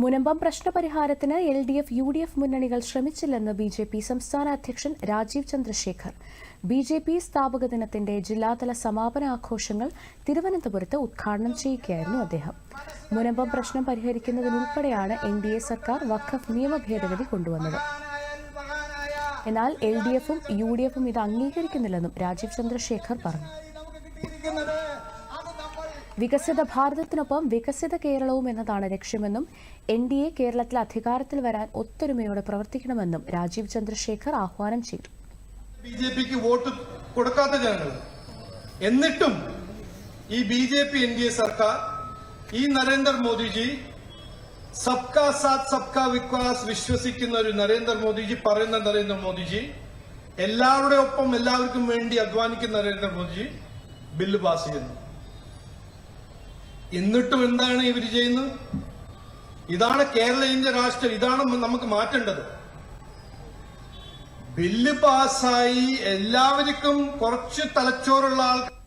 Munambam പ്രശ്നപരിഹാരത്തിന് L D F U D F മുന്നണികൾ ശ്രമിച്ചില്ലെന്ന് B J P സംസ്ഥാന അധ്യക്ഷൻ Rajeev Chandrasekhar. B J P സ്ഥാപക ദിനത്തിന്റെ ജില്ലാതല സമാപന ആഘോഷങ്ങൾ തിരുവനന്തപുരത്ത് ഉദ്ഘാടനം ചെയ്യുകയായിരുന്നു അദ്ദേഹം. മുനമ്പം പ്രശ്നം പരിഹരിക്കുന്നതിനുൾപ്പെടെയാണ് എൻ ഡി എ സർക്കാർ വഖഫ് നിയമ ഭേദഗതി കൊണ്ടുവന്നത്. എന്നാൽ എൽ ഡി എഫും യു ഡി എഫും ഇത് അംഗീകരിക്കുന്നില്ലെന്നും രാജീവ് ചന്ദ്രശേഖർ പറഞ്ഞു. വികസിത ഭാരതത്തിനൊപ്പം വികസിത കേരളവും എന്നതാണ് ലക്ഷ്യമെന്നും എൻ ഡി എ കേരളത്തിൽ അധികാരത്തിൽ വരാൻ ഒത്തൊരുമയോടെ പ്രവർത്തിക്കണമെന്നും രാജീവ് ചന്ദ്രശേഖർ ആഹ്വാനം ചെയ്തു. ബി ജെ പിക്ക് വോട്ട് കൊടുക്കാത്ത ജനങ്ങൾ. എന്നിട്ടും ഈ B J P N D A സർക്കാർ ഈ നരേന്ദ്രമോദിജി സബ്കാ സാത്ത് സബ്കാ വിക്വാസ് വിശ്വസിക്കുന്ന ഒരു നരേന്ദ്രമോദിജി പറയുന്ന നരേന്ദ്രമോദിജി എല്ലാവരുടെ ഒപ്പം എല്ലാവർക്കും വേണ്ടി അധ്വാനിക്കുന്ന നരേന്ദ്രമോദിജി ബില്ല് പാസ് ചെയ്യുന്നു. എന്നിട്ടും എന്താണ് ഇവർ ചെയ്യുന്നത്? ഇതാണ് കേരള ഇന്ത്യ രാഷ്ട്രം. ഇതാണ് നമുക്ക് മാറ്റേണ്ടത്. ബില്ല് പാസ്സായി എല്ലാവർക്കും കുറച്ച് തലച്ചോറുള്ള ആൾക്കാർ